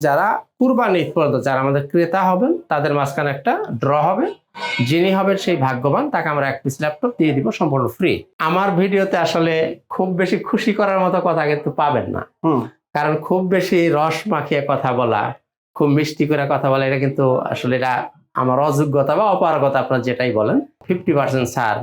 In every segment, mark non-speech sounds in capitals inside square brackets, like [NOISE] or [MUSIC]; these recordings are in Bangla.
যারা কুরবানি পর্যন্ত যারা আমাদের ক্রেতা হবেন তাদের মাঝখানে একটা ড্র হবে। যিনি হবেন সেই ভাগ্যবান তাকে আমরা এক পিস ল্যাপটপ দিয়ে দিব সম্পূর্ণ ফ্রি আমার ভিডিওতে আসলে খুব বেশি খুশি করার মতো কথা কিন্তু পাবেন না। কারণ খুব বেশি রস মাখিয়ে কথা বলা খুব মিষ্টি করে কথা বলা এটা কিন্তু আসলে এটা আমার অযোগ্যতা বা অপারগতা আপনার যেটাই বলেন। ফিফটি পার্সেন্ট সার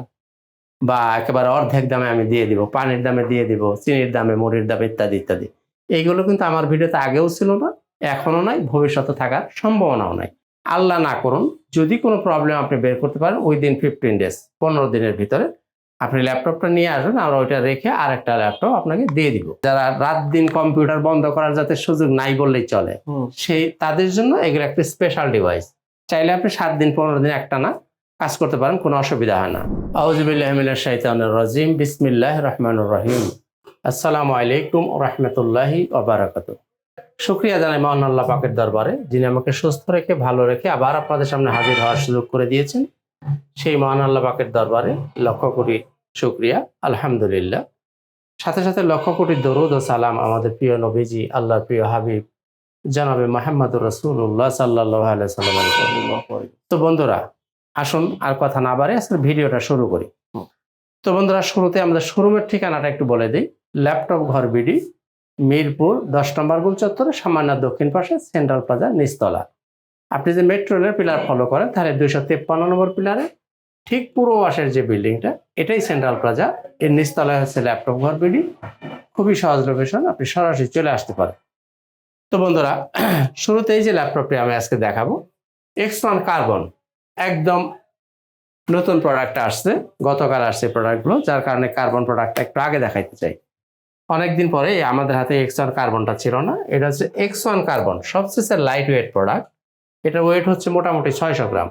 বা একেবারে অর্ধেক দামে আমি দিয়ে দিব পানির দামে দিয়ে দিব চিনির দামে মুড়ির দামে ইত্যাদি ইত্যাদি। এইগুলো কিন্তু আমার ভিডিওতে আগেও ছিল না। এখনও নাই ভবিষ্যতে থাকার সম্ভাবনাও নাই। আল্লাহ না করুন যদি কোনো প্রবলেম আপনি বের করতে পারেন ওই দিন ফিফটিন ডেজ পনেরো দিনের ভিতরে আপনি ল্যাপটপটা নিয়ে আসবেন আমরা ওইটা রেখে আরেকটা ল্যাপটপ আপনাকে দিয়ে দিব। যারা রাত দিন কম্পিউটার বন্ধ করার যাতে সুযোগ নাই বললেই চলে সেই তাদের জন্য এগুলো একটা স্পেশাল ডিভাইস চাইলে আপনি সাত দিন পনেরো দিন একটা না কাজ করতে পারেন কোনো অসুবিধা হয় না। আউজবিল্লাহমিল্লা শাইতানুর রাজিম বিসমিল্লাহ রহমানুর রহিম। আসসালামু আলাইকুম রহমতুল্লাহি ওবারাকাতু শুক্রিয়া জানাই মহান আল্লাহ পাকের দরবারে, যিনি আমাকে সুস্থ রেখে, ভালো রেখে আবার আপনাদের সামনে হাজির হওয়ার সুযোগ করে দিয়েছেন। সেই মহান আল্লাহ পাকের দরবারে লক্ষ কোটি শুক্রিয়া, আলহামদুলিল্লাহ। সাথে সাথে লক্ষ কোটি দরুদ ও সালাম আমাদের প্রিয় নবীজি, আল্লাহর প্রিয় হাবিব, জানাবে মাহমুদুর রসুল্লাহ সাল্লাহ সাল্লাম তো বন্ধুরা, আসুন আর কথা না বাড়ে আজকে ভিডিওটা শুরু করি। তো বন্ধুরা, শুরুতে আমাদের শোরুমের ঠিকানাটা একটু বলে দিই। ল্যাপটপ ঘর বিডি মিরপুর দশ নম্বর গোল চত্বরে, সামান্য দক্ষিণ পাশে সেন্ট্রাল প্লাজার নিচতলা। আপনি যে মেট্রো রেলের পিলার ফলো করেন, তাহলে দুইশো তেপ্পান্ন নম্বর পিলারে ঠিক পূর্ব পাশের যে বিল্ডিংটা এটাই সেন্ট্রাল প্লাজা। এর নিচতলায় হচ্ছে ল্যাপটপ ঘর বিডি খুবই সহজ লোকেশন আপনি সরাসরি চলে আসতে পারেন। তো বন্ধুরা, [CLEARS THROAT] শুরুতেই যে ল্যাপটপটি আমি আজকে দেখাবো এক্স ওয়ান কার্বন একদম নতুন প্রোডাক্ট আসছে, গতকাল আসছে প্রোডাক্টগুলো যার কারণে কার্বন প্রোডাক্টটা একটু আগে দেখাইতে চাই। অনেকদিন পরে আমাদের হাতে এক্স ওয়ান কার্বনটা ছিল না, এটা হচ্ছে এক্স ওয়ান কার্বন সবচেয়ে লাইট ওয়েট প্রোডাক্ট এটার ওয়েট হচ্ছে মোটামুটি ছয়শো গ্রাম।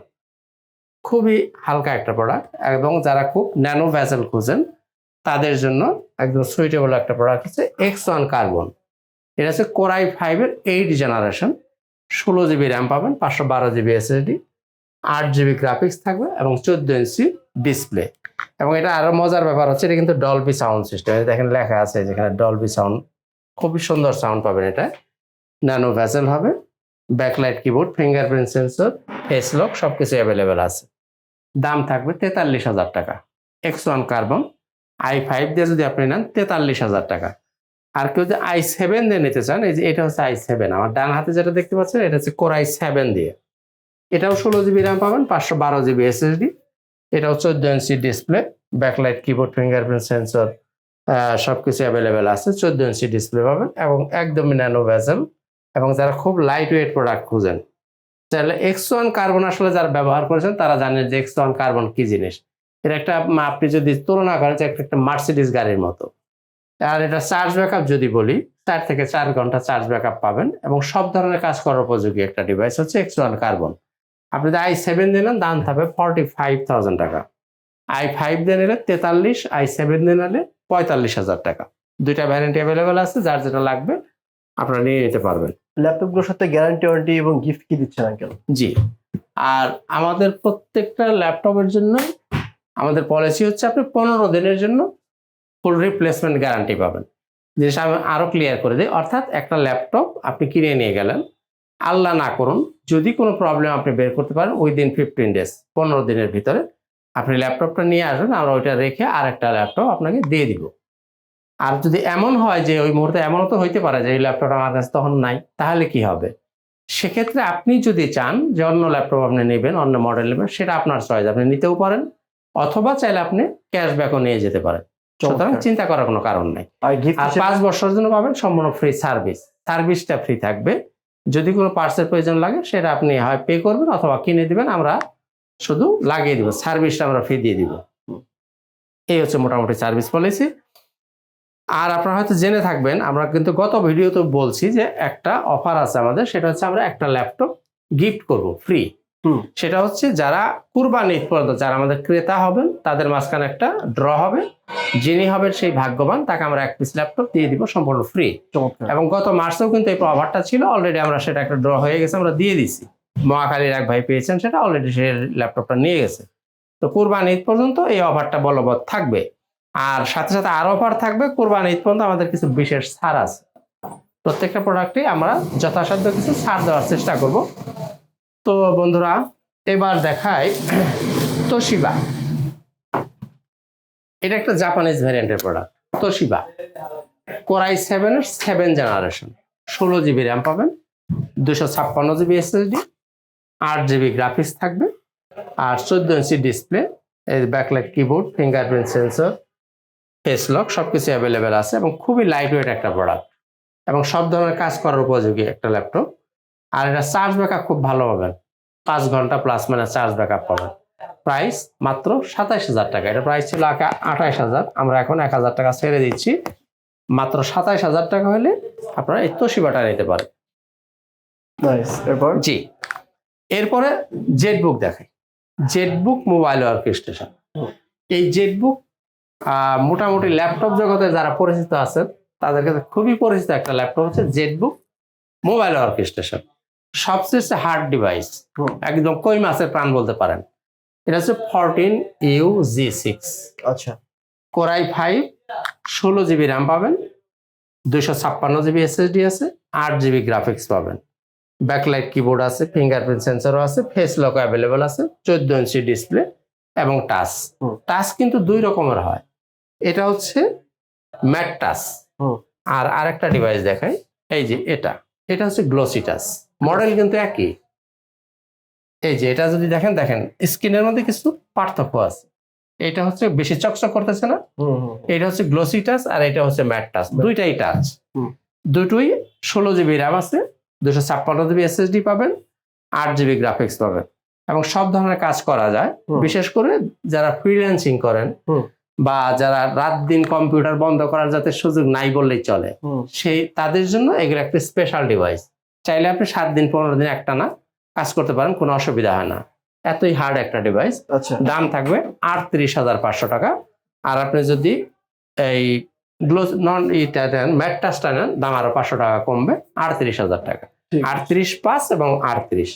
খুবই হালকা একটা প্রোডাক্ট এবং যারা খুব ন্যানো ভ্যাসেল খুঁজেন, তাদের জন্য একদম সুইটেবল একটা প্রোডাক্ট হচ্ছে এক্স ওয়ান কার্বন এটা হচ্ছে কোরাই ফাইভের এইট জেনারেশন ষোলো জিবি র্যাম পাবেন, পাঁচশো বারো জিবি এসএসডি আট জিবি গ্রাফিক্স থাকবে এবং চোদ্দ ইঞ্চি ডিসপ্লে এবং এটা আরও মজার ব্যাপার হচ্ছে, এটা কিন্তু ডলবি সাউন্ড সিস্টেম দেখেন লেখা আছে যেখানে ডলবি সাউন্ড খুবই সুন্দর সাউন্ড পাবেন এটা। ন্যানো ভ্যাসেল হবে backlight keyboard fingerprint sensor face lock সব কিছু অ্যাভেলেবেল আছে। দাম থাকবে তেতাল্লিশ হাজার টাকা। X one carbon i five দিয়ে যদি আপনি নেন তেতাল্লিশ হাজার টাকা। আর কেউ যদি আই সেভেন দিয়ে নিতে চান, এই যে এটা হচ্ছে আই সেভেন আমার ডান হাতে যেটা দেখতে পাচ্ছেন, এটা হচ্ছে কোর আই সেভেন দিয়ে। এটাও ষোলো জিবি র্যাম পাবেন, পাঁচশো বারো জিবি এসএসডি এটাও চোদ্দ inch display backlight keyboard fingerprint sensor সব কিছু অ্যাভেলেবেল আছে। চোদ্দ ইঞ্চি ডিসপ্লে পাবেন এবং একদমই ন্যানো ভ্যাসেল এবং যারা খুব লাইট ওয়েট প্রোডাক্ট খুঁজেন, তাহলে এক্স ওয়ান কার্বন আসলে যারা ব্যবহার করেছেন, তারা জানেন যে এক্স ওয়ান কার্বন কি জিনিস। এটা একটা আপনি যদি তুলনা করেন যে একটা একটা মার্সিডিস গাড়ির মতো। আর এটা চার্জ ব্যাকআপ যদি বলি, চার থেকে চার ঘণ্টা চার্জ ব্যাকআপ পাবেন এবং সব ধরনের কাজ করার উপযোগী একটা ডিভাইস হচ্ছে এক্স ওয়ান কার্বন আপনি যদি আই সেভেন দিলেন দাম থাকবে ফর্টি ফাইভ থাউজেন্ড টাকা। আই ফাইভ দিয়ে নিলে তেতাল্লিশ আই সেভেন দিয়ে নিলে পঁয়তাল্লিশ হাজার টাকা। দুইটা ভ্যারেন্টি অ্যাভেলেবেল আছে যার যেটা লাগবে আপনারা নিয়ে নিতে পারবেন। ল্যাপটপগুলোর সাথে গ্যারান্টি ওয়ারেন্টি এবং গিফট কি দিচ্ছেন আঙ্কেল জি। আর আমাদের প্রত্যেকটা ল্যাপটপের জন্য আমাদের পলিসি হচ্ছে আপনি পনেরো দিনের জন্য ফুল রিপ্লেসমেন্ট গ্যারান্টি পাবেন। জিনিসটা আমি আরও ক্লিয়ার করে দিই। অর্থাৎ একটা ল্যাপটপ আপনি কিনে নিয়ে গেলেন আল্লাহ না করুন যদি কোনো প্রবলেম আপনি বের করতে পারেন উইদিন ফিফটিন ডেজ পনেরো দিনের ভিতরে আপনি ল্যাপটপটা নিয়ে আসবেন আমরা ওইটা রেখে আরেকটা ল্যাপটপ আপনাকে দিয়ে দিব। আর যদি এমন হয় যে ওই মুহূর্তে এমনও তো হইতে পারে যে এই ল্যাপটপটা আমার কাছে তখন নাই তাহলে কি হবে? সেক্ষেত্রে আপনি যদি চান যে অন্য ল্যাপটপ আপনি নেবেন অন্য মডেল নেবেন সেটা আপনার চয়েস আপনি নিতেও পারেন অথবা চাইলে আপনি ক্যাশব্যাকও নিয়ে যেতে পারেন। সুতরাং চিন্তা করার কোনো কারণ নাই। আর পাঁচ বছরের জন্য পাবেন সম্পূর্ণ ফ্রি সার্ভিস সার্ভিসটা ফ্রি থাকবে। যদি কোনো পার্সের প্রয়োজন লাগে, সেটা আপনি হয় পে করবেন অথবা কিনে দিবেন, আমরা শুধু লাগিয়ে দিব সার্ভিসটা আমরা ফ্রি দিয়ে দিব এই হচ্ছে মোটামুটি সার্ভিস পলিসি আর আপনারা হয়তো জেনে থাকবেন, আমরা কিন্তু গত ভিডিওতে বলছি যে একটা অফার আছে আমাদের, সেটা হচ্ছে আমরা একটা ল্যাপটপ গিফট করব ফ্রি। সেটা হচ্ছে যারা কুরবানি ঈদ পর্যন্ত যারা আমাদের ক্রেতা হবেন তাদের মাঝখানে একটা ড্র হবে। যিনি হবেন সেই ভাগ্যবান তাকে আমরা এক পিস ল্যাপটপ দিয়ে দিব সম্পূর্ণ ফ্রি এবং গত মার্চেও কিন্তু এই অফারটা ছিল অলরেডি আমরা সেটা একটা ড্র হয়ে গেছে আমরা দিয়ে দিছি। মহাকালীর এক ভাই পেয়েছেন সেটা অলরেডি সে ল্যাপটপটা নিয়ে গেছে। তো কোরবানি ঈদ পর্যন্ত এই অফারটা বলবৎ থাকবে। আর সাথে সাথে আরও অফার থাকবে কোরবানি ঈদ পর্যন্ত আমাদের কিছু বিশেষ ছাড় আছে। প্রত্যেকটা প্রোডাক্টে আমরা যথাসাধ্য কিছু ছাড় দেওয়ার চেষ্টা করব। তো বন্ধুরা, এবার দেখাই তোশিবা। এটা একটা জাপানিজ ভ্যারিয়েন্টের প্রোডাক্ট তোশিবা। কোরাই সেভেনের সেভেন জেনারেশন ষোলো জিবি র্যাম পাবেন, দুশো ছাপ্পান্ন জিবি এসএসডি আট জিবি গ্রাফিক্স থাকবে, আর চোদ্দ ইঞ্চি ডিসপ্লে এই backlight keyboard fingerprint sensor face lock সব কিছু অ্যাভেলেবেল আছে এবং খুবই লাইট ওয়েট একটা প্রোডাক্ট এবং সব ধরনের কাজ করার উপযোগী একটা ল্যাপটপ আর এটা চার্জ ব্যাকআপ খুব ভালো পাবেন। পাঁচ ঘণ্টা প্লাস মানে চার্জ ব্যাকআপ পাবেন। প্রাইস মাত্র সাতাইশ হাজার টাকা। এটা প্রাইস ছিল আগে আঠাইশ হাজার। আমরা এখন এক হাজার টাকা ছেড়ে দিচ্ছি। মাত্র সাতাইশ হাজার টাকা হলে আপনারা এই তোশিবাটা নিতে পারেন। এরপর? জি। এরপরে জেটবুক দেখাই। Jetbook mobile orchestration. এই জেটবুক মোটামুটি ল্যাপটপ জগতে যারা পরিচিত আছেন তাদের কাছে খুবই পরিচিত একটা ল্যাপটপ হচ্ছে জেটবুক মোবাইল অর্কেস্ট্রেশন সবচেয়ে হার্ড ডিভাইস একদম কই মাছের প্রাণ বলতে পারেন? এটা হচ্ছে ফরটিন ইউ জি সিক্স আচ্ছা। কোরাই ফাইভ ষোলো জিবি র্যাম পাবেন দুইশো ছাপ্পান্ন জিবি এসএসডি আছে আট জিবি গ্রাফিক্স পাবেন। ব্যাকলাইট কিবোর্ড আছে ফিঙ্গারপ্রিন্ট সেন্সরও আছে ফেস লক অ্যাভেলেবল আছে চোদ্দ ইঞ্চি ডিসপ্লে এবং টাচ টাচ কিন্তু দুই রকমের হয়। এটা হচ্ছে ম্যাট টাচ। আর আরেকটা ডিভাইস দেখাই এই যে এটা। এটা হচ্ছে গ্লোসি টাচ মডেল কিন্তু একই। এই যে এটা যদি দেখেন দেখেন স্ক্রিনের মধ্যে কিছু পার্থক্য আছে। এটা হচ্ছে বেশি চকচক করতেছে না এটা হচ্ছে গ্লোসি টাচ আর এটা হচ্ছে ম্যাট টাচ দুইটাই টাচ দুটোই ষোলো জিবি র্যাম আছে দুশো ছাপ্পান্ন জিবি এসএসডি পাবেন আট জিবি গ্রাফিক্স পাবেন। এবং সব ধরনের কাজ করা যায়। বিশেষ করে যারা ফ্রিল্যান্সিং করেন বা যারা রাত দিন কম্পিউটার বন্ধ করার যাতে সুযোগ নাই বললেই চলে সেই তাদের জন্য এগুলো একটা স্পেশাল ডিভাইস চাইলে আপনি সাত দিন পনেরো দিন একটা না কাজ করতে পারেন কোনো অসুবিধা হয় না। এতই হার্ড একটা ডিভাইস আচ্ছা। দাম থাকবে আটত্রিশ হাজার পাঁচশো টাকা। আর আপনি যদি এই গ্লোস নন ইটা নেন ম্যাট টাচটা নেন দাম আরও পাঁচশো টাকা কমবে আটত্রিশ হাজার টাকা। আটত্রিশ পাঁচ এবং আটত্রিশ।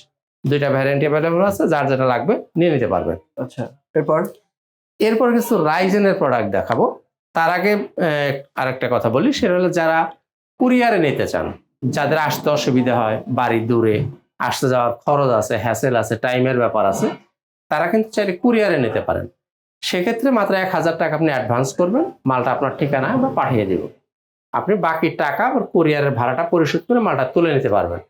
দুইটা ভ্যারিয়েন্ট অ্যাভেলেবল আছে যার যেটা লাগবে নিয়ে নিতে পারবেন। আচ্ছা এরপর? এরপর কিছু রাইজেনের প্রোডাক্ট দেখাবো। তার আগে আরেকটা কথা বলি সেটা হলো যারা কুরিয়ারে নিতে চান। যাদের আসতে অসুবিধা হয় বাড়ি দূরে আসতে যাওয়ার খরচ আছে হ্যাসেল আছে টাইমের ব্যাপার আছে তারা কিন্তু চাইলে কুরিয়ারে নিতে পারেন। সেক্ষেত্রে মাত্র এক হাজার টাকা আপনি অ্যাডভান্স করবেন মালটা আপনার ঠিকানায় আমরা পাঠিয়ে দেব। আপনি বাকি টাকা আবার কুরিয়ারের ভাড়াটা পরিশোধ করে মালটা তুলে নিতে পারবেন।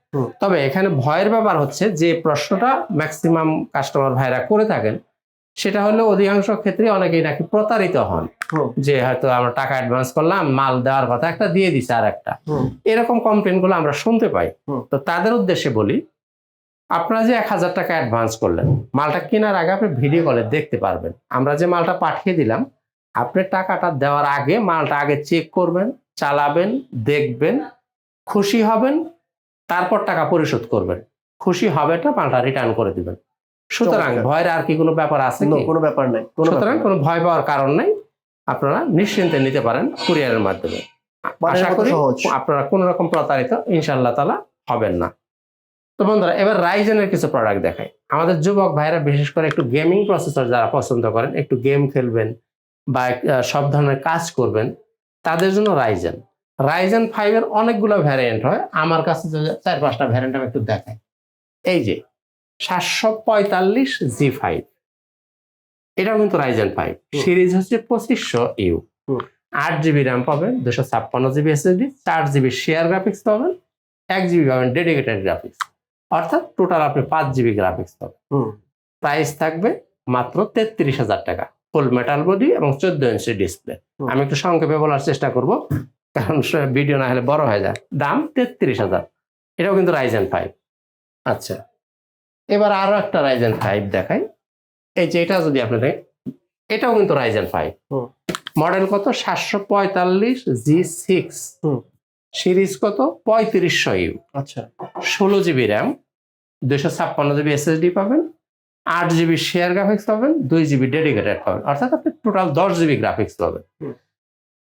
তবে এখানে ভয়ের ব্যাপার হচ্ছে যে প্রশ্নটা ম্যাক্সিমাম কাস্টমার ভাইরা করে থাকেন সেটা হলো অধিকাংশ ক্ষেত্রে অনেকেই নাকি প্রতারিত হন। যে হয়তো আমরা টাকা অ্যাডভান্স করলাম মাল দেওয়ার কথা একটা দিয়ে দিছে আর একটা এরকম কমপ্লেনগুলো আমরা শুনতে পাই। তো তাদের উদ্দেশ্যে বলি আপনারা যে এক হাজার টাকা অ্যাডভান্স করলেন মালটা কেনার আগে আপনি ভিডিও কলে দেখতে পারবেন। আমরা যে মালটা পাঠিয়ে দিলাম আপনি টাকাটা দেওয়ার আগে মালটা আগে চেক করবেন চালাবেন দেখবেন খুশি হবেন তারপর টাকা পরিশোধ করবেন। খুশি হবে না মালটা রিটার্ন করে দিবেন। সুতরাং ভয়ের আর কি কোনো ব্যাপার আছে কোনো ব্যাপার নাই সুতরাং কোনো ভয় পাওয়ার কারণ নেই। আপনারা নিশ্চিন্তে নিতে পারেন কুরিয়ারের মাধ্যমে। আশা করি আপনারা কোন রকম প্রতারিত ইনশাল্লাহ তালা হবেন না। তো বন্ধুরা এবার রাইজেনের কিছু প্রোডাক্ট দেখাই। আমাদের যুবক ভাইরা বিশেষ করে একটু গেমিং প্রসেসর যারা পছন্দ করেন একটু গেম খেলবেন বা সব ধরনের কাজ করবেন তাদের জন্য রাইজেন রাইজেন ফাইভের অনেকগুলো ভ্যারিয়েন্ট হয়। আমার কাছে চার পাঁচটা ভ্যারিয়েন্ট আমি একটু দেখাই। এই যে সাতশো পঁয়তাল্লিশ জি ফাইভ। এটাও কিন্তু রাইজেন ফাইভ সিরিজ হচ্ছে পঁচিশশো ইউ। আট জিবি র্যাম পাবেন দুশো ছাপ্পান্ন জিবি এসএসডি চার জিবি শেয়ার গ্রাফিক্স পাবেন এক জিবি পাবেন ডেডিকেটেড গ্রাফিক্স অর্থাৎ টোটাল আপনি পাঁচ জিবি গ্রাফিক্স পাবেন। প্রাইস থাকবে মাত্র তেত্রিশ হাজার টাকা। ফুল মেটাল বডি এবং চোদ্দ ইঞ্চি ডিসপ্লে আমি একটু সংক্ষেপে বলার চেষ্টা করব কারণ ভিডিও না হলে বড় হয়ে যায়। দাম তেত্রিশ হাজার। এটাও কিন্তু রাইজেন ফাইভ আচ্ছা। এবার আরও একটা রাইজেন ফাইভ দেখাই। এই যে এটা যদি আপনি দেখেন এটাও কিন্তু রাইজেন ফাইভ মডেল কত? সাতশো পঁয়তাল্লিশ জি সিক্স সিরিজ কত? পঁয়ত্রিশশো ইউ আচ্ছা। ষোলো জিবি র্যাম দুশো ছাপ্পান্ন জিবি এসএসডি পাবেন আট জিবি শেয়ার গ্রাফিক্স পাবেন দুই জিবি ডেডিকেটেড পাবেন। অর্থাৎ আপনি টোটাল দশ জিবি গ্রাফিক্স পাবেন।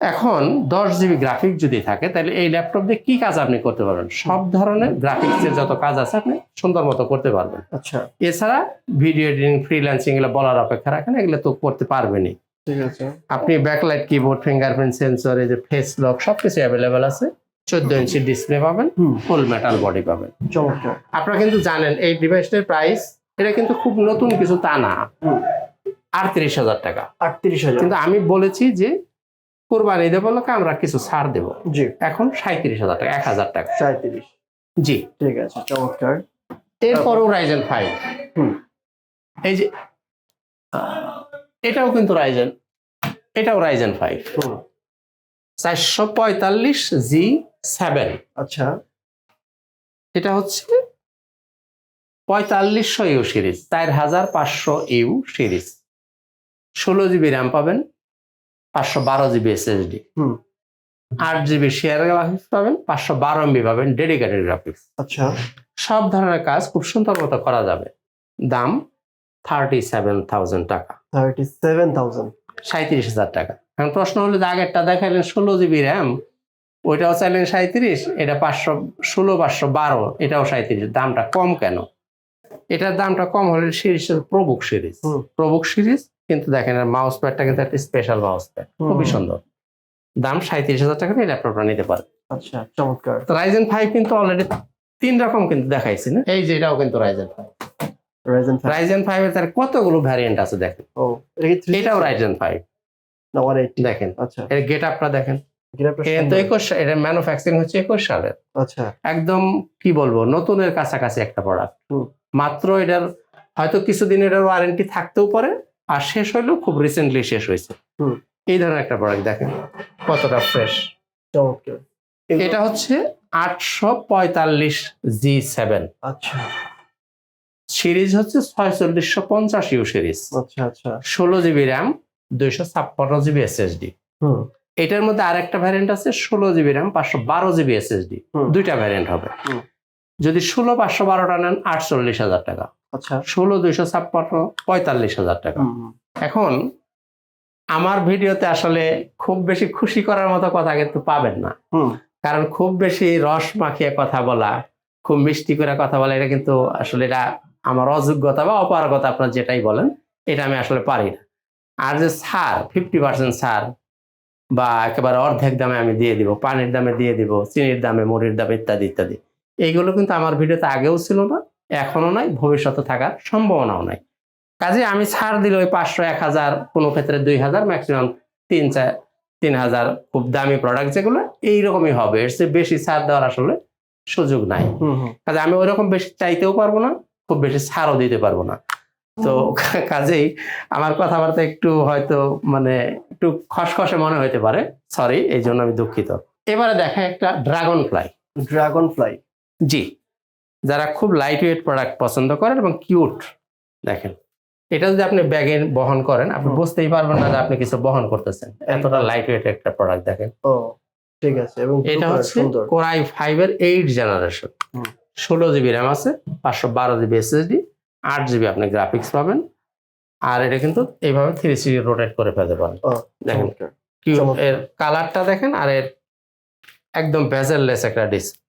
এখন দশ জিবি গ্রাফিক্স যদি থাকে তাহলে এই ল্যাপটপ দিয়ে কি কাজ আপনি করতে পারবেন? সব ধরনের গ্রাফিক্সের যত কাজ আছে আপনি সুন্দর মতো করতে পারবেন। আচ্ছা। এছাড়া ভিডিও এডিটিং ফ্রিল্যান্সিং এগুলো বলার অপেক্ষা রাখেন এগুলো তো করতে পারবেনই। ঠিক আছে। আপনি ব্যাকলাইট কিবোর্ড ফিঙ্গারপ্রিন্ট সেন্সর এই যে ফেস লক সবকিছু অ্যাভেলেবেল আছে। চোদ্দ ইঞ্চি ডিসপ্লে পাবেন ফুল মেটাল বডি পাবেন। আপনারা কিন্তু জানেন এই ডিভাইসটার প্রাইস এটা কিন্তু খুব নতুন কিছু তা না। আটত্রিশ হাজার টাকা। আটত্রিশ হাজার। কিন্তু আমি বলেছি যে কোরবানি দেবো লোকে আমরা কিছু ছাড় দেবো। জি। এখন সাঁত্রিশ হাজার টাকা এক হাজার টাকা। সাঁত্রিশ জি। ঠিক আছে চমৎকার। এরপরও রাইজেন ফাইভ হুম। এই যে এটাও কিন্তু রাইজেন এটাও রাইজেন ফাইভ চারশো পঁয়তাল্লিশ জি সেভেন। আচ্ছা। এটা হচ্ছে পঁয়তাল্লিশশো ইউ সিরিজ চার হাজার পাঁচশো ইউ সিরিজ। ষোলো জিবি র্যাম পাবেন পাঁচশো বারো জিবি এসএসডি হুম। আট জিবি শেয়ার গ্রাফিক্স পাবেন পাঁচশো বারো এমবি পাবেন ডেডিকেটেড গ্রাফিক্স আচ্ছা। সব ধরনের কাজ খুব সুন্দর মতো করা যাবে। দাম থার্টি সেভেন থাউজেন্ড টাকা। থার্টি সেভেন থাউজেন্ড সাঁত্রিশ হাজার টাকা। এখন প্রশ্ন হলো যে আগেরটা দেখাইলেন ষোলো জিবি র্যাম ওইটাও চাইলেন সাঁত্রিশ এটা পাঁচশো ষোলো পাঁচশো বারো এটাও সাঁত্রিশ দামটা কম কেন? এটার দামটা কম হলে series ProBook series. ProBook series কিন্তু দেখেন মাউস প্যাডটা কিন্তু একটা স্পেশাল মাউস প্যাড খুবই সুন্দর। দাম সাঁত্রিশ হাজার টাকা দিয়ে ল্যাপটপটা নিতে পারে আচ্ছা চমৎকার। রাইজেন ফাইভ কিন্তু অলরেডি তিন রকম কিন্তু দেখাইছি না? এই যে এটাও কিন্তু রাইজেন ফাইভ রাইজেন ফাইভ এর তার কতগুলো ভ্যারিয়েন্ট আছে দেখেন? ও এটাও রাইজেন ফাইভ দেখেন আচ্ছা। এর গেট আপটা দেখেন গ্রাফটা এটা তো একুশ এটা ম্যানুফ্যাকচারিং হচ্ছে একুশ সালের। আচ্ছা। একদম কি বলব নতুনের কাছাকাছি একটা প্রোডাক্ট মাত্র এটার হয়তো কিছুদিন এটার ওয়ারেন্টি থাকতেও পারে আর শেষ হইলেও খুব রিসেন্টলি শেষ হয়েছে। এই ধরনের একটা প্রোডাক্ট দেখেন কতটা ফ্রেশ এটা হচ্ছে আটশো পঁয়তাল্লিশ জি সেভেন। আচ্ছা। সিরিজ হচ্ছে ছয়চল্লিশশো পঞ্চাশ ইউ সিরিজ। আচ্ছা আচ্ছা। ষোলো জিবি র্যাম দুইশো ছাপ্পান্ন জিবি এসএসডি হুম। এটার মধ্যে আরেকটা ভ্যারিয়েন্ট আছে ষোলো জিবি র্যাম পাঁচশো বারো জিবি এসএসডি। দুইটা ভ্যারিয়েন্ট হবে। যদি ষোলো পাঁচশো বারোটা নেন আটচল্লিশ হাজার টাকা। আচ্ছা। ষোলো দুইশো ছাপ্পান্ন পঁয়তাল্লিশ হাজার টাকা। এখন আমার ভিডিওতে আসলে খুব বেশি খুশি করার মতো কথা কিন্তু পাবেন না। কারণ খুব বেশি রস মাখিয়ে কথা বলা খুব মিষ্টি করে কথা বলা এটা কিন্তু আসলে এটা আমার অযোগ্যতা বা অপারগতা আপনার যেটাই বলেন এটা আমি আসলে পারি না। আর যে ছাড় ফিফটি পার্সেন্ট ছাড় বা একেবারে অর্ধেক দামে আমি দিয়ে দিব পানির দামে দিয়ে দিব চিনির দামে মুড়ির দামে ইত্যাদি ইত্যাদি এইগুলো কিন্তু আমার ভিডিওতে আগেও ছিল না। এখনও নাই ভবিষ্যতে থাকার সম্ভাবনাও নাই। কাজে আমি ছাড় দিলে ওই পাঁচশো এক হাজার কোনো ক্ষেত্রে দুই হাজার ম্যাক্সিমাম তিন চার তিন হাজার খুব দামি প্রোডাক্ট যেগুলো এইরকমই হবে। এর চেয়ে বেশি ছাড় দেওয়ার আসলে সুযোগ নাই। কাজে আমি ওইরকম বেশি চাইতেও পারব না খুব বেশি ছাড়ও দিতে পারব না। তো কাজেই আমার কথাবার্তা একটু হয়তো মানে একটু খসখসে মনে হইতে পারে সরি এই জন্য আমি দুঃখিত। এবারে দেখা একটা ড্রাগন ফ্লাই ড্রাগন ফ্লাই জি। যারা খুব লাইট ওয়েট প্রোডাক্ট পছন্দ করেন এবং কিউট দেখেন। এটা যদি আপনি ব্যাগে বহন করেন আপনি বুঝতেই পারবেন না যে আপনি কিছু বহন করতেছেন। এতটা লাইট ওয়েট একটা প্রোডাক্ট দেখেন। ও ঠিক আছে এবং এটা হচ্ছে কোরাই ফাইভ এর এইট জেনারেশন। ষোলো জিবি র্যাম আছে পাঁচশো বারো জিবি এসএসডি আট জিবি আপনি গ্রাফিক্স পাবেন। আর এটা কিন্তু এইভাবে থ্রি সি রোটেট করে ফেলতে পারেন। দেখেন এর কালারটা দেখেন আর এর একদম ভেজেললেস একটা ডিসপ্লে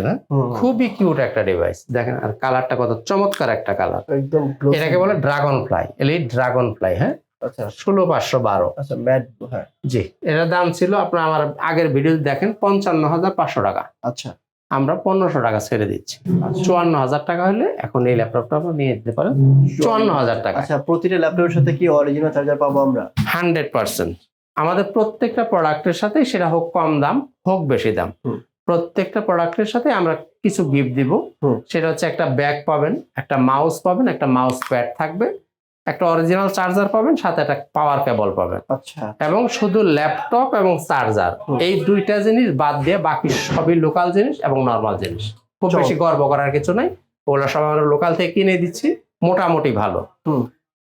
না? হুম, হুম। খুবই কিউট একটা ডিভাইস দেখেন আর কালারটা কত চমৎকার একটা কালার একদম এটাকে বলে dragon fly elite dragon fly হ্যাঁ? আচ্ছা। ষোলো পাঁচশো বারো। আচ্ছা ম্যাট হ্যাঁ। জি এটার দাম ছিল আপনার আমার আগের ভিডিও দেখেন পঞ্চান্ন হাজার পাঁচশো টাকা। আচ্ছা। আমরা পনেরোশো টাকা ছেড়ে দিচ্ছি। চুয়ান্ন হাজার টাকা হলে এখন এই ল্যাপটপটা আপনারা নিয়ে যেতে পারেন। চুয়ান্ন। হাজার টাকা। আচ্ছা প্রতিটা ল্যাপটপের সাথে কি অরিজিনাল চার্জার পাবো আমরা? Hundred percent. আমাদের প্রত্যেকটা প্রোডাক্টের সাথে সেটা হোক কম দাম হোক বেশি দাম। প্রত্যেকটা প্রোডাক্টের সাথে আমরা কিছু গিফট দিব। সেটা হচ্ছে একটা ব্যাগ পাবেন একটা মাউস পাবেন একটা মাউস প্যাড থাকবে একটা অরিজিনাল চার্জার পাবেন সাথে একটা পাওয়ার কেবল পাবেন। আচ্ছা। এবং শুধু ল্যাপটপ এবং চার্জার এই দুইটা জিনিস বাদ দিয়ে বাকি সবই লোকাল জিনিস এবং নর্মাল জিনিস। খুব বেশি গর্ব করার কিছু নাই ওগুলো সব আমরা লোকাল থেকে কিনে দিচ্ছি মোটামুটি ভালো।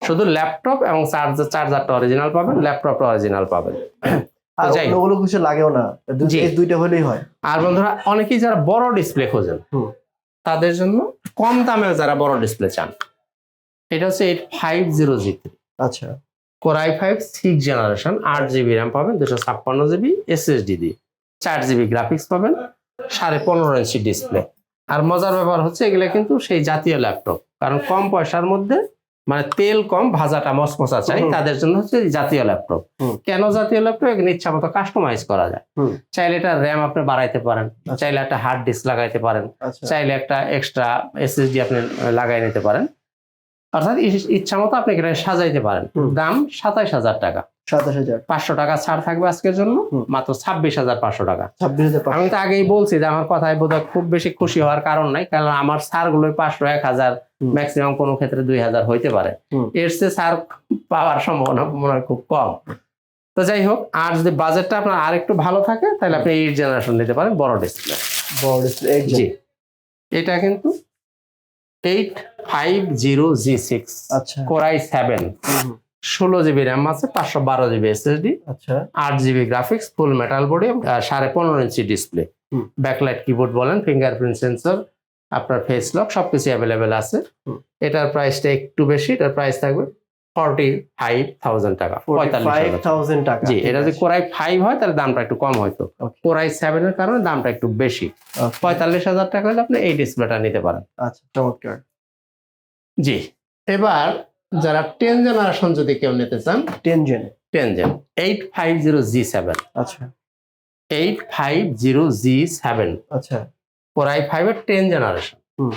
শুধু ল্যাপটপ এবং চার্জার চার্জারটা অরিজিনাল পাবেন ল্যাপটপটা অরিজিনাল পাবেন। আর কিছু লাগেও না। দুইটা হলেই হয়। আর বন্ধুরা অনেকেই যারা বড় ডিসপ্লে খোঁজেন তাদের জন্য কম দামে যারা বড় ডিসপ্লে চান এটা হচ্ছে এইট ফাইভ জিরো জি আচ্ছা। Core i five six generation আট জিবি র্যাম পাবেন দুশো ছাপ্পান্ন জিবি এসএসডি দিয়ে চার জিবি গ্রাফিক্স পাবেন সাড়ে পনেরো ইঞ্চি ডিসপ্লে আর মজার ব্যাপার হচ্ছে এগুলো কিন্তু সেই জাতীয় ল্যাপটপ কারণ কম পয়সার মধ্যে মানে তেল কম ভাজাটা মসমসা চাই। তাদের জন্য হচ্ছে জাতীয় ল্যাপটপ। কেন জাতীয় ল্যাপটপ? এখানে ইচ্ছা মতো কাস্টমাইজ করা যায়। চাইলে এটা র্যাম আপনি বাড়াইতে পারেন আচ্ছা। চাইলে একটা হার্ড ডিস্ক লাগাইতে পারেন আচ্ছা। চাইলে একটা এক্সট্রা এসএসডি আপনি লাগাই নিতে পারেন। অর্থাৎ ইচ্ছা মতো আপনি এখানে সাজাইতে পারেন। দাম সাতাইশ হাজার টাকা। সাতাশ হাজার। পাঁচশো টাকা ছাড় থাকবে আজকের জন্য মাত্র ছাব্বিশ হাজার পাঁচশো টাকা। ছাব্বিশ হাজার আমি তো আগেই বলছি যে আমার কথায় বোধহয় খুব বেশি খুশি হওয়ার কারণ নাই কারণ আমার সারগুলো পাঁচশো এক হাজার ম্যাক্সিমাম কোনো ক্ষেত্রে দুই হাজার হইতে পারে। এর চেয়ে সার পাওয়ার সম্ভাবনা মনে হয় খুব কম। তো যাই হোক আর যদি বাজেটটা আপনার আর একটু ভালো থাকে তাহলে আপনি এইট জেনারেশন নিতে পারেন বড় ডিসপ্লে বড় জি। এটা কিন্তু eight five zero G six আচ্ছা। Core i seven. ষোলো জিবি র্যাম আছে পাঁচশো বারো জিবি এসএসডি আচ্ছা। আট GB graphics full metal body সাড়ে পনেরো ইঞ্চি ডিসপ্লে ব্যাকলাইট কিবোর্ড বলেন ফিঙ্গারপ্রিন্ট সেন্সর আপনার ফেস লক সবকিছু অ্যাভেলেবেল আছে। এটার প্রাইসটা একটু বেশি এটার প্রাইস থাকবে ফর্টি ফাইভ থাউজেন্ড টাকা পঁয়তাল্লিশ টাকা। জি এটা যদি কোরাই ফাইভ হয় তাহলে দামটা একটু কম হয়তো. কোরাই সেভেন এর কারণে দামটা একটু বেশি। পঁয়তাল্লিশ হাজার টাকা হলে আপনি এই ডিসপ্লেটা নিতে পারেন। আচ্ছা চমৎকার। জি এবার যারা টেন জেনারেশন যদি কেউ নিতে চান ten gen ten gen eight five zero G seven আচ্ছা। Eight five zero G seven আচ্ছা। কোরাই ফাইভের টেন জেনারেশন হুম।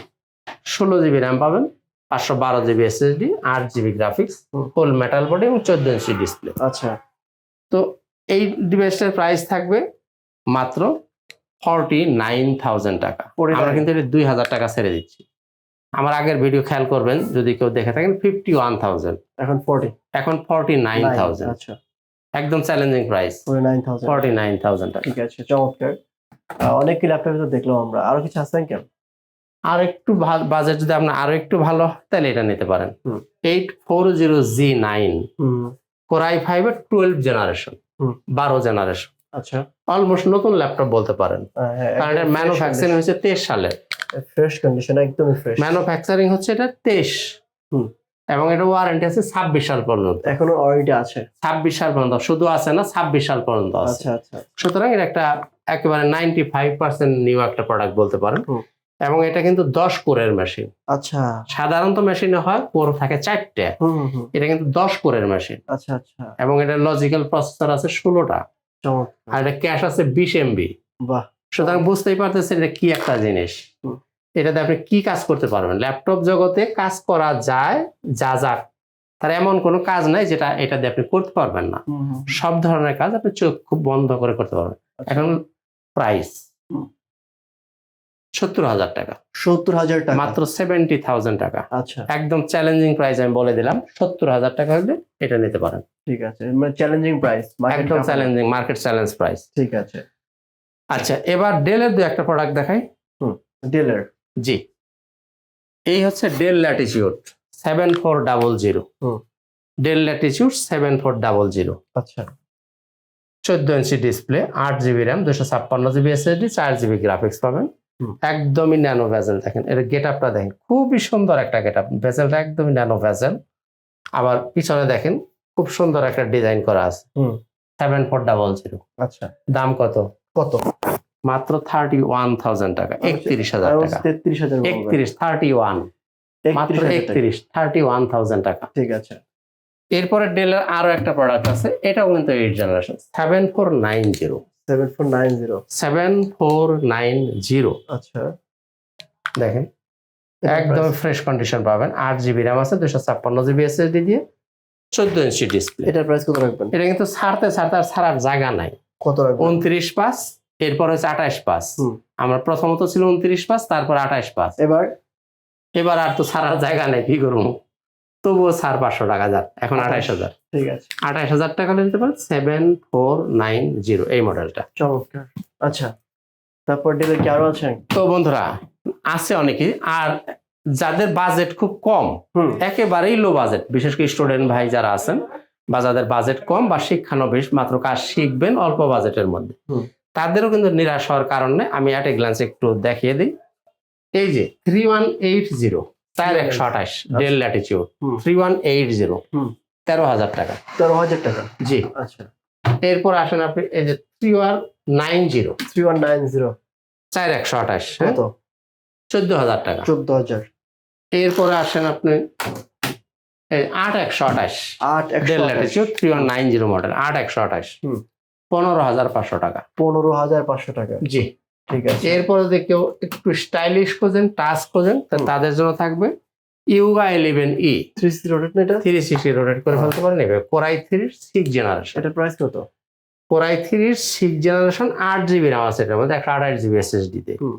ষোলো জিবি র্যাম পাবেন পাঁচশো বারো জিবি এসএসডি আট GB graphics. Full metal body এবং চোদ্দ ইঞ্চি ডিসপ্লে আচ্ছা। তো এই ডিভাইসটার প্রাইস থাকবে মাত্র ফর্টি নাইন থাউজেন্ড টাকা। 49,000 আমরা কিন্তু এটা দুই হাজার টাকা ছেড়ে দিচ্ছি। আমার আগের ভিডিও খেয়াল করবেন যদি কেউ দেখে থাকেন ফিফটি ওয়ান থাউজেন্ড এখন ফোর্টি এখন ফর্টি নাইন থাউজেন্ড আচ্ছা। একদম challenging price forty nine thousand ঠিক আছে চমৎকার। অনেক কি ল্যাপটপ তো দেখলাম আমরা। আরও কিছু আছে কেন আর একটু বাজেট যদি আপনার আরও একটু ভালো হয়, তাহলে এটা নিতে পারেন। Eight four zero G nine core i ফাইভের টুয়েলভ জেনারেশন। বারো জেনারেশন আচ্ছা। অলমোস্ট নতুন ল্যাপটপ বলতে পারেন। হ্যাঁ, কারণ এটা ম্যানুফ্যাকচারিং হচ্ছে তেইশ সালে ফ্রেশ কন্ডিশন একদমই ফ্রেশ ম্যানুফ্যাকচারিং হচ্ছে এটা তেইশ। হুম। এবং এটা ওয়ারেন্টি আছে ছাব্বিশ সাল পর্যন্ত। এখনও ওয়ারেন্টি আছে। ছাব্বিশ সাল পর্যন্ত শুধু আছে না ছাব্বিশ সাল পর্যন্ত আছে। আচ্ছা আচ্ছা। সুতরাং এটা একটা একেবারে নাইনটি ফাইভ পার্সেন্ট নিউ একটা প্রোডাক্ট বলতে পারেন। এবং এটা কিন্তু দশ কোরের মেশিন আচ্ছা। সাধারণত মেশিনে হয় কোর থাকে চারটে। এটা কিন্তু দশ কোরের মেশিন আচ্ছা আচ্ছা। এবং এটা লজিক্যাল প্রসেসর আছে ষোলোটা। আর এটা ক্যাশ আছে বিশ এমবি বাহ। সুতরাং বুঝতেই পারতেছেন এটা কি একটা জিনিস। এটাতে আপনি কি কাজ করতে পারবেন? ল্যাপটপ জগতে কাজ করা যায় যা যাক তার এমন কোনো কাজ নাই যেটা এটা দিয়ে আপনি করতে পারবেন না। হুম, হুম, সব ধরনের কাজ আপনি চোখ খুব বন্ধ করে করতে পারবেন। আচ্ছা। এখন প্রাইস সত্তর হাজার টাকা। সত্তর হাজার টাকা? মাত্র সেভেন্টি থাউজেন্ড টাকা। আচ্ছা। একদম চ্যালেঞ্জিং প্রাইস আমি বলে দিলাম। সত্তর হাজার টাকা হলে এটা নিতে পারেন। ঠিক আছে। মানে চ্যালেঞ্জিং প্রাইস একদম চ্যালেঞ্জিং মার্কেট চ্যালেঞ্জ প্রাইস ঠিক আছে। আচ্ছা এবার ডেলের দু একটা প্রোডাক্ট দেখাই। ডিলার জি। এই হচ্ছে Dell Latitude seven four double zero. Dell Latitude seven four double zero. আচ্ছা। চোদ্দ ইঞ্চি ডিসপ্লে আট জিবি র্যাম দুশো ছাপ্পান্ন জিবি এস এসএসডি চার জিবি গ্রাফিক্স পাবেন। একদমই ন্যানো ভ্যাজেল দেখেন এর গেট আপটা দেখেন খুবই সুন্দর একটা গেট আপ ভেজেলটা একদমই ন্যানো ভ্যাজেল আবার পিছনে দেখেন খুব সুন্দর একটা ডিজাইন করা আছে। Seven four double zero. আচ্ছা। দাম কত? কত? মাত্র থার্টি ওয়ান থাউজেন্ড টাকা একত্রিশ হাজার টাকা। তেত্রিশ হাজার একত্রিশ থার্টি ওয়ান মাত্র 31,000 একত্রিশ থার্টি ওয়ান থাউজেন্ড টাকা। ঠিক আছে। এরপরে ডেলের আরও একটা প্রোডাক্ট আছে এটাও কিন্তু eight generation seven four nine zero seven four nine zero seven four nine zero আচ্ছা। দেখেন একদম ফ্রেশ কন্ডিশন পাবেন। আট জিবি র্যাম আছে দুশো ছাপ্পান্ন জিবি এসএসডি দিয়ে চোদ্দ ইঞ্চি ডিসপ্লে এটার প্রাইস কত রাখবেন? এটা কিন্তু ছাড়তে ছাড়তে আর ছাড়ার জায়গা নাই। কত রাখবেন? উনত্রিশ পাস এরপর হচ্ছে আঠাশ পাস। আমার প্রথমত ছিল উনত্রিশ পাস তারপর আঠাশ পাস। এবার? এবার আর তো ছাড়ার জায়গা নেই কি করব? তবুও ছাড় পাঁচশো টাকা যাক এখন আঠাশ। হাজার। ঠিক আছে। আঠাশ হাজার টাকা নিতে পারেন সেভেন ফোর নাইন জিরো এই মডেলটা চমৎকার। আচ্ছা তারপর ডিলার কি আরও আছে তো বন্ধুরা আছে অনেকেই আর যাদের বাজেট খুব কম হুম। একেবারেই লো বাজেট বিশেষ করে স্টুডেন্ট ভাই যারা আছেন বা যাদের বাজেট কম বা শিক্ষানবিশ মাত্র কাজ শিখবেন অল্প বাজেটের মধ্যে। তাদেরও কিন্তু নিরাশ হওয়ার কারণে আমি অ্যাট এ গ্লান্স একটু দেখিয়ে দিই। এই যে থ্রি ওয়ান এইট জিরো চার একশো আঠাশ Dell Latitude three one eight zero তেরো হাজার টাকা। তেরো হাজার টাকা। জি। আচ্ছা। এরপর আসেন আপনি এই যে three one nine zero three one nine zero চার একশো আঠাশ কত? চোদ্দ হাজার টাকা। চোদ্দ হাজার। এরপরে আসেন আপনি এই আট একশো আঠাশ আট Dell Latitude three one nine zero model আট একশো আঠাশ। পনেরো হাজার পাঁচশো টাকা। পনেরো হাজার পাঁচশো টাকা। জি। ঠিক আছে। এরপরে যদি কেউ একটু স্টাইলিশ খোঁজেন টাচ খোঁজেন তাদের জন্য থাকবে Yoga eleven E three sixty rotate না এটা? থ্রি সিক্সটি রোটেট করে ফেলতে পারেন নেবে core i three six generation এটার প্রাইস কত? কোরাই থ্রির সিক্স জেনারেশন আট জিবি রাম আছে এটার মধ্যে একটা আঠাশ জিবি এসএসডি তে। হুম।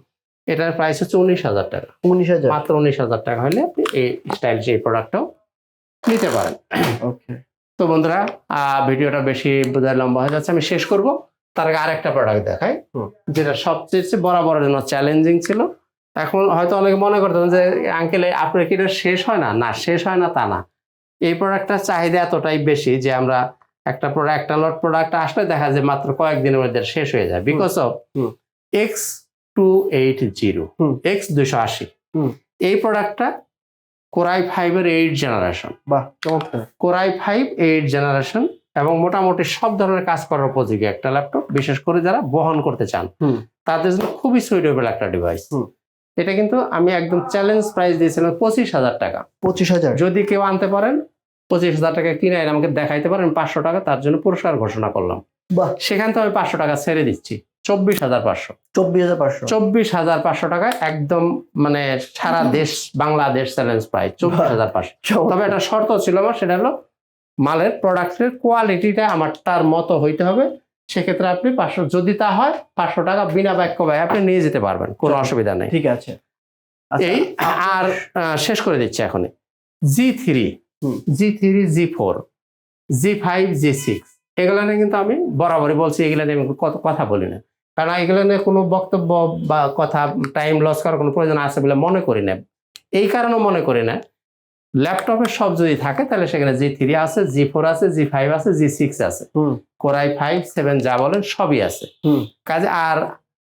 এটার প্রাইস হচ্ছে উনিশ হাজার টাকা। উনিশ হাজার। মাত্র উনিশ হাজার টাকা হলে আপনি এই স্টাইল এই প্রোডাক্টটাও নিতে পারেন। ওকে তো বন্ধুরা ভিডিওটা বেশি বোধহয় লম্বা হয়ে যাচ্ছে আমি শেষ করব তার আগে আরেকটা প্রোডাক্ট দেখাই। যেটা সবচেয়ে বরাবরের জন্য চ্যালেঞ্জিং ছিল এখন হয়তো অনেকে মনে করতেন যে আঙ্কেল আপনার কি এটা শেষ হয় না না শেষ হয় না তা না এই প্রোডাক্টটার চাহিদা এতটাই বেশি যে আমরা একটা প্রোডাক্ট একটা লট প্রোডাক্ট আসলে দেখা যায় মাত্র কয়েকদিনের মধ্যে শেষ হয়ে যায় because of. X two eight zero. X দুশো আশি। এই প্রোডাক্টটা কোরাই ফাইভের এইট জেনারেশন বাহ চমৎকার। কোরাই ফাইভ এইট জেনারেশন এবং মোটামুটি সব ধরনের কাজ করার উপযোগী একটা ল্যাপটপ বিশেষ করে যারা বহন করতে চান। হুম। তাদের জন্য খুবই সুইটেবল একটা ডিভাইস এটা কিন্তু আমি একদম চ্যালেঞ্জ প্রাইস দিয়েছিলাম পঁচিশ হাজার টাকা। পঁচিশ হাজার। যদি কেউ আনতে পারেন পঁচিশ হাজার টাকা কিনে আমাকে দেখাইতে পারেন পাঁচশো টাকা তার জন্য পুরস্কার ঘোষণা করলাম। বাহ। সেখান থেকে আমি পাঁচশো টাকা ছেড়ে দিচ্ছি। চব্বিশ হাজার পাঁচশো। চব্বিশ হাজার পাঁচশো। চব্বিশ হাজার পাঁচশো টাকা একদম মানে সারা দেশ বাংলাদেশ চ্যালেঞ্জ প্রাইস চব্বিশ হাজার পাঁচশো। [LAUGHS] তবে একটা শর্ত ছিল আমার সেটা হলো মালের প্রোডাক্টের কোয়ালিটিটা আমার তার মতো হইতে হবে। সেক্ষেত্রে আপনি পাঁচশো যদি তা হয় পাঁচশো টাকা বিনা বাক্য ব্যয় আপনি নিয়ে যেতে পারবেন কোনো অসুবিধা নেই। ঠিক আছে। আচ্ছা, এই আর আহ, শেষ করে দিচ্ছি এখনই। G three G three G four G five G six এগুলো নিয়ে কিন্তু আমি বরাবরই বলছি এগুলো নিয়ে আমি কত কথা বলি না। কারণ এগুলো নিয়ে কোনো বক্তব্য বা কথা টাইম লস করার কোনো প্রয়োজন আছে বলে মনে করি না। এই কারণে মনে করি না। ল্যাপটপে সব যদি থাকে তাহলে সেখানে জি থ্রি আছে জি ফোর আছে জি ফাইভ আছে জি সিক্স আছে। কোরাই ফাইভ সেভেন যা বলেন সবই আছে। হুম। কাজে আর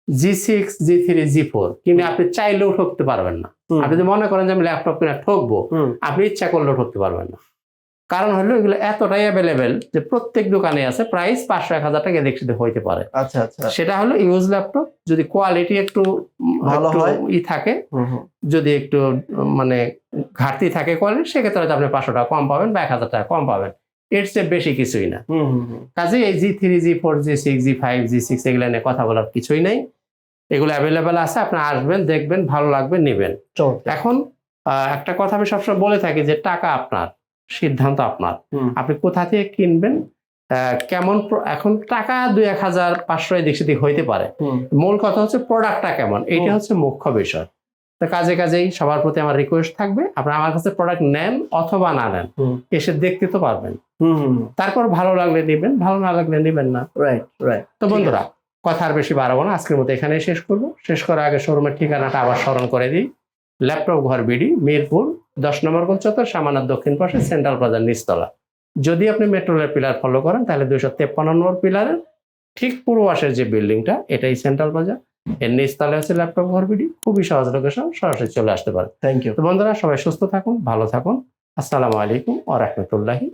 G six G three G four কিন্তু আপনি চাইলেও ঠকতে পারবেন না। আপনি যদি মনে করেন যে আমি ল্যাপটপ কিনা ঠকবো আপনি ইচ্ছা করলেও ঠকতে পারবেন না। কারণ হলো এগুলো এতটাই অ্যাভেলেবেল যে প্রত্যেক দোকানে আছে প্রাইস পাঁচশো এক হাজার টাকা সেদিক হইতে পারে। আচ্ছা আচ্ছা। সেটা হলো ইউজ ল্যাপটপ যদি কোয়ালিটি একটু ভালো হয়। ই থাকে যদি একটু মানে ঘাটতি থাকে কোয়ালিটি সেক্ষেত্রে হয়তো আপনি পাঁচশো টাকা কম পাবেন বা এক হাজার টাকা কম পাবেন। এর চেয়ে বেশি কিছুই না। কাজে এই G three G four G six G five G six এগুলো নিয়ে কথা বলার কিছুই নেই। এগুলো অ্যাভেলেবেল আছে আপনি আসবেন দেখবেন ভালো লাগবে নেবেন। এখন একটা কথা আমি সবসময় বলে থাকি যে টাকা আপনার। সিদ্ধান্ত আপনার। আপনি কোথা থেকে কিনবেন? কেমন এখন টাকা দুই এক হাজার পাঁচশো এদিক সেদিক হইতে পারে। মূল কথা হচ্ছে প্রোডাক্টটা কেমন? এটা হচ্ছে মুখ্য বিষয়। তো কাজে কাজেই সবার প্রতি আমার রিকোয়েস্ট থাকবে আপনারা আমার কাছে প্রোডাক্ট নেন অথবা না নেন এসে দেখতে তো পারবেন। তারপর ভালো লাগলে নেবেন ভালো না লাগলে নেবেন না। রাইট রাইট তো বন্ধুরা কথা আর বেশি বাড়াবো না আজকের মতো এখানেই শেষ করব। শেষ করার আগে শোরুমের ঠিকানাটা আবার স্মরণ করে দিই। ল্যাপটপ ঘর বিডি মিরপুর দশ নম্বর গোল চত্বর? সামানার দক্ষিণ পাশে সেন্ট্রাল প্লাজার নিচতলা। যদি আপনি মেট্রো রেল পিলার ফলো করেন তাহলে দুইশো তেপ্পান্ন নম্বর পিলারের ঠিক পূর্ব পাশের যে বিল্ডিংটা এটাই সেন্ট্রাল প্লাজা এর নিচতলায় হচ্ছে ল্যাপটপ ঘর ভিডি খুবই সহজ লোকেশন সরাসরি চলে আসতে পারে। থ্যাংক ইউ তো বন্ধুরা সবাই সুস্থ থাকুন ভালো থাকুন। আসসালামু আলাইকুম ও রহমতুল্লাহি